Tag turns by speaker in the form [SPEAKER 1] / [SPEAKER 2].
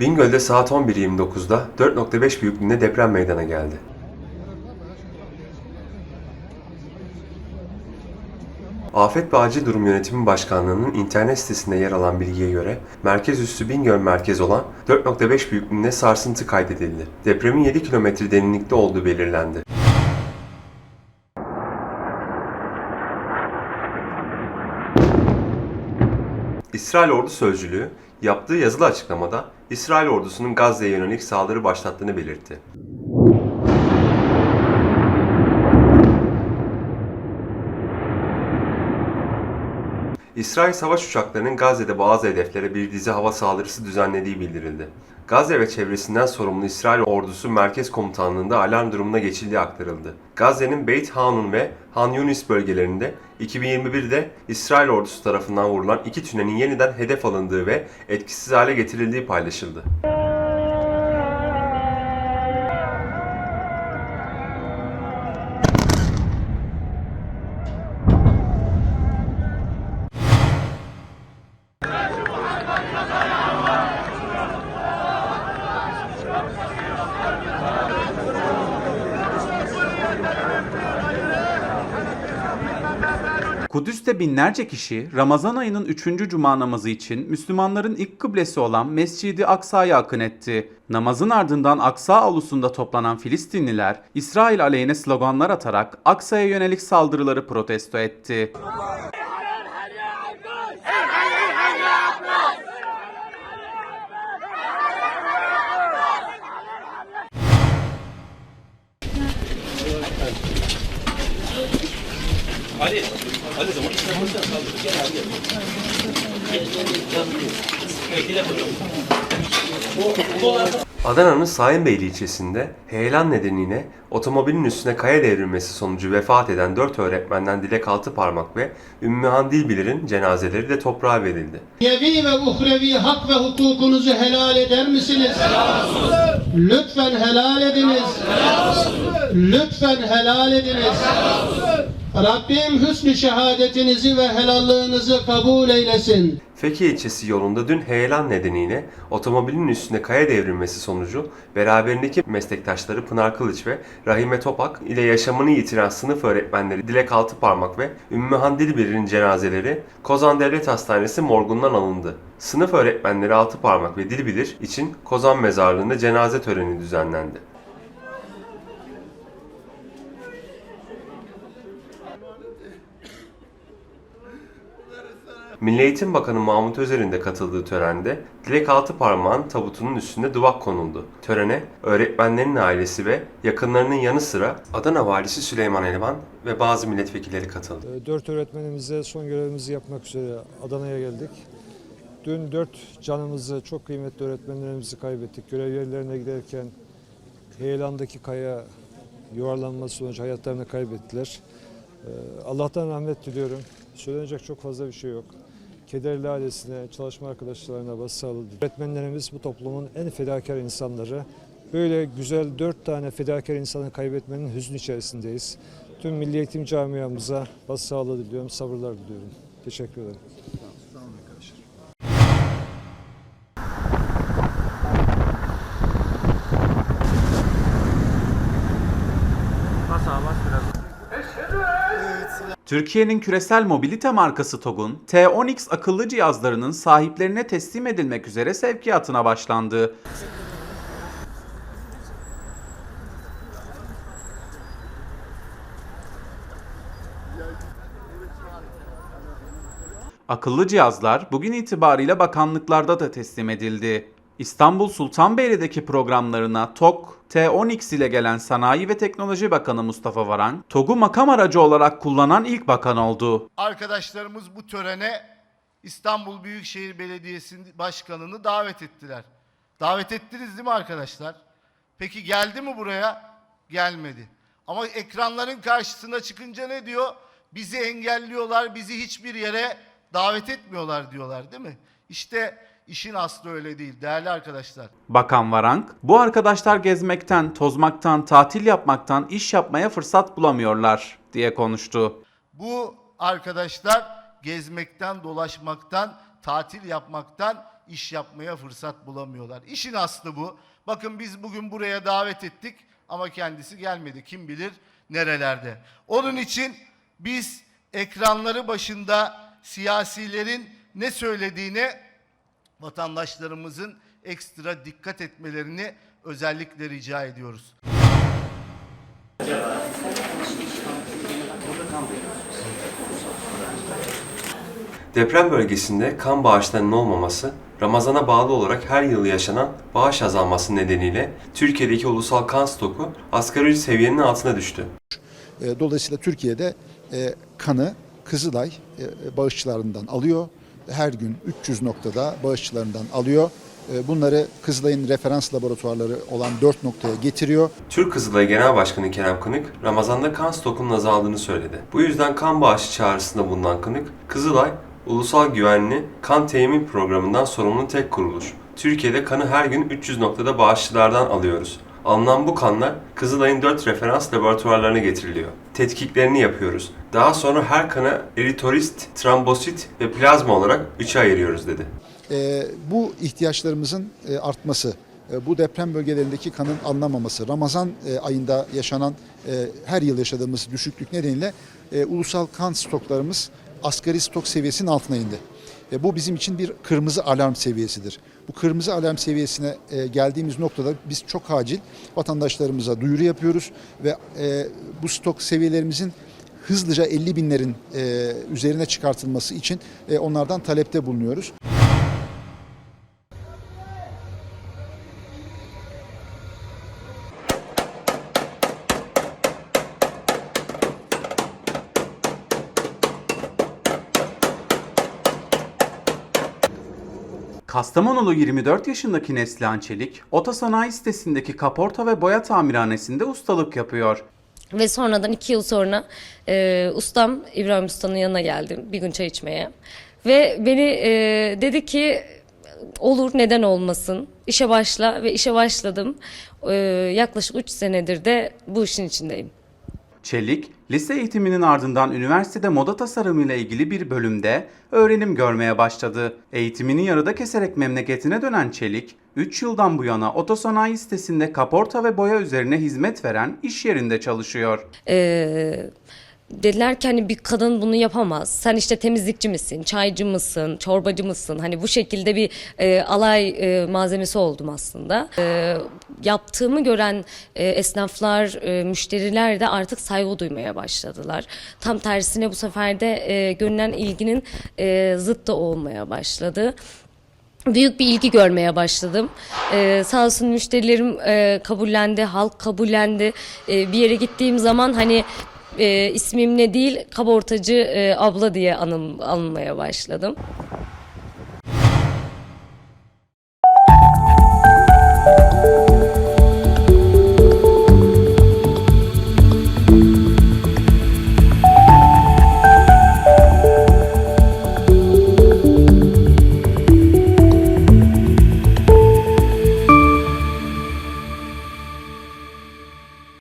[SPEAKER 1] Bingöl'de saat 11.29'da 4.5 büyüklüğünde deprem meydana geldi. Afet ve Acil Durum Yönetimi Başkanlığı'nın internet sitesinde yer alan bilgiye göre merkez üssü Bingöl merkez olan 4.5 büyüklüğünde sarsıntı kaydedildi. Depremin 7 kilometre derinlikte olduğu belirlendi. İsrail Ordu Sözcülüğü yaptığı yazılı açıklamada İsrail ordusunun Gazze'ye yönelik saldırı başlattığını belirtti. İsrail savaş uçaklarının Gazze'de bazı hedeflere bir dizi hava saldırısı düzenlediği bildirildi. Gazze ve çevresinden sorumlu İsrail ordusu merkez komutanlığında alarm durumuna geçildiği aktarıldı. Gazze'nin Beit Hanun ve Han Yunis bölgelerinde 2021'de İsrail ordusu tarafından vurulan iki tünelin yeniden hedef alındığı ve etkisiz hale getirildiği paylaşıldı.
[SPEAKER 2] Kudüs'te binlerce kişi Ramazan ayının 3. cuma namazı için Müslümanların ilk kıblesi olan Mescidi Aksa'ya akın etti. Namazın ardından Aksa avlusunda toplanan Filistinliler İsrail aleyhine sloganlar atarak Aksa'ya yönelik saldırıları protesto etti.
[SPEAKER 1] Adana'nın Sayınbeyli ilçesinde heyelan nedeniyle otomobilin üstüne kaya devrilmesi sonucu vefat eden 4 öğretmenden Dilek Altıparmak ve Ümmühan Dilbilir'in cenazeleri de toprağa verildi.
[SPEAKER 3] Dünyevi ve uhrevi hak ve hukukunuzu helal eder misiniz? Lütfen helal ediniz. Lütfen helal ediniz. Rabbim hüsnü şehadetinizi ve helallığınızı kabul eylesin.
[SPEAKER 1] Fekhiye ilçesi yolunda dün heyelan nedeniyle otomobilin üstüne kaya devrilmesi sonucu beraberindeki meslektaşları Pınar Kılıç ve Rahime Topak ile yaşamını yitiren sınıf öğretmenleri Dilek Altıparmak ve Ümmühan Dilbir'in cenazeleri Kozan Devlet Hastanesi morgundan alındı. Sınıf öğretmenleri Altıparmak ve Dilbilir için Kozan Mezarlığı'nda cenaze töreni düzenlendi. Milli Eğitim Bakanı Mahmut Özer'in de katıldığı törende Dilek Altıparmak'ın tabutunun üstünde duvak konuldu. Törene öğretmenlerin ailesi ve yakınlarının yanı sıra Adana Valisi Süleyman Elvan ve bazı milletvekilleri katıldı.
[SPEAKER 4] E, Dört öğretmenimize son görevimizi yapmak üzere Adana'ya geldik. Dün dört canımızı, çok kıymetli öğretmenlerimizi kaybettik. Görev yerlerine giderken heyelandaki kaya yuvarlanması sonucu hayatlarını kaybettiler. E, Allah'tan rahmet diliyorum. Söylenecek çok fazla bir şey yok. Kederli ailesine, çalışma arkadaşlarına başsağlığı. Öğretmenlerimiz bu toplumun en fedakar insanları. Böyle güzel dört tane fedakar insanı kaybetmenin hüznü içerisindeyiz. Tüm Milli Eğitim camiamıza başsağlığı diliyorum, sabırlar diliyorum. Teşekkür ederim.
[SPEAKER 2] Türkiye'nin küresel mobilite markası TOG'un T10X akıllı cihazlarının sahiplerine teslim edilmek üzere sevkiyatına başlandı. Akıllı cihazlar bugün itibariyle bakanlıklarda da teslim edildi. İstanbul Sultanbeyli'deki programlarına TOG T10X ile gelen Sanayi ve Teknoloji Bakanı Mustafa Varank, TOG'u makam aracı olarak kullanan ilk bakan oldu.
[SPEAKER 5] arkadaşlarımız bu törene İstanbul Büyükşehir Belediyesi Başkanı'nı davet ettiler. Davet ettiniz değil mi arkadaşlar? Peki geldi mi buraya? Gelmedi. Ama ekranların karşısına çıkınca ne diyor? Bizi engelliyorlar, bizi hiçbir yere davet etmiyorlar diyorlar değil mi? İşte işin aslı öyle değil değerli arkadaşlar.
[SPEAKER 2] Bakan Varank, bu arkadaşlar gezmekten, tozmaktan, tatil yapmaktan iş yapmaya fırsat bulamıyorlar diye konuştu.
[SPEAKER 5] Bu arkadaşlar gezmekten, dolaşmaktan, tatil yapmaktan iş yapmaya fırsat bulamıyorlar. İşin aslı bu. Bakın biz bugün buraya davet ettik ama kendisi gelmedi. Kim bilir nerelerde. Onun için biz ekranları başında siyasilerin ne söylediğine vatandaşlarımızın ekstra dikkat etmelerini özellikle rica ediyoruz.
[SPEAKER 1] Deprem bölgesinde kan bağışlarının olmaması, Ramazana bağlı olarak her yıl yaşanan bağış azalması nedeniyle Türkiye'deki ulusal kan stoku asgari seviyenin altına düştü.
[SPEAKER 6] E, Dolayısıyla Türkiye'de e, kanı Kızılay e, bağışçılarından alıyor. Her gün 300 noktada bağışçılarından alıyor. E, Bunları Kızılay'ın referans laboratuvarları olan 4 noktaya getiriyor.
[SPEAKER 1] Türk Kızılayı Genel Başkanı Kerem Kınık, Ramazan'da kan stokunun azaldığını söyledi. Bu yüzden kan bağışı çağrısında bulunan Kınık, Kızılay, Ulusal Güvenli Kan Temin Programı'ndan sorumlu tek kuruluş. Türkiye'de kanı her gün 300 noktada bağışçılardan alıyoruz. Alınan bu kanlar Kızılay'ın 4 referans laboratuvarlarına getiriliyor. Tetkiklerini yapıyoruz. Daha sonra her kanı eritorist, trombosit ve plazma olarak 3'e ayırıyoruz dedi.
[SPEAKER 6] E, Bu ihtiyaçlarımızın e, artması, e, bu deprem bölgelerindeki kanın alınamaması, Ramazan e, ayında yaşanan e, her yıl yaşadığımız düşüklük nedeniyle e, ulusal kan stoklarımız asgari stok seviyesinin altına indi. E, Bu bizim için bir kırmızı alarm seviyesidir. Bu kırmızı alarm seviyesine e, geldiğimiz noktada biz çok acil vatandaşlarımıza duyuru yapıyoruz ve e, bu stok seviyelerimizin hızlıca 50 binlerin e, üzerine çıkartılması için e, onlardan talepte bulunuyoruz.
[SPEAKER 2] Kastamonulu 24 yaşındaki Neslihan Çelik, otosanayi sitesindeki kaporta ve boya tamirhanesinde ustalık yapıyor.
[SPEAKER 7] Ve sonradan iki yıl sonra e, ustam İbrahim Usta'nın yanına geldim bir gün çay içmeye. Ve beni e, dedi ki olur neden olmasın işe başla ve işe başladım. E, yaklaşık 3 senedir de bu işin içindeyim.
[SPEAKER 2] Çelik, lise eğitiminin ardından üniversitede moda tasarımı ile ilgili bir bölümde öğrenim görmeye başladı. Eğitimini yarıda keserek memleketine dönen Çelik, 3 yıldan bu yana otosanayi sitesinde kaporta ve boya üzerine hizmet veren iş yerinde çalışıyor.
[SPEAKER 7] Ee, dediler ki hani bir kadın bunu yapamaz. Sen işte temizlikçi misin, çaycı mısın, çorbacı mısın? Hani bu şekilde bir e, alay e, malzemesi oldum aslında. E, yaptığımı gören e, esnaflar, e, müşteriler de artık saygı duymaya başladılar. Tam tersine bu sefer de e, görünen ilginin e, zıttı olmaya başladı büyük bir ilgi görmeye başladım. Ee, sağ olsun müşterilerim e, kabullendi, halk kabullendi. Ee, bir yere gittiğim zaman hani e, ismim ne değil, kabortacı e, abla diye anım, anılmaya başladım.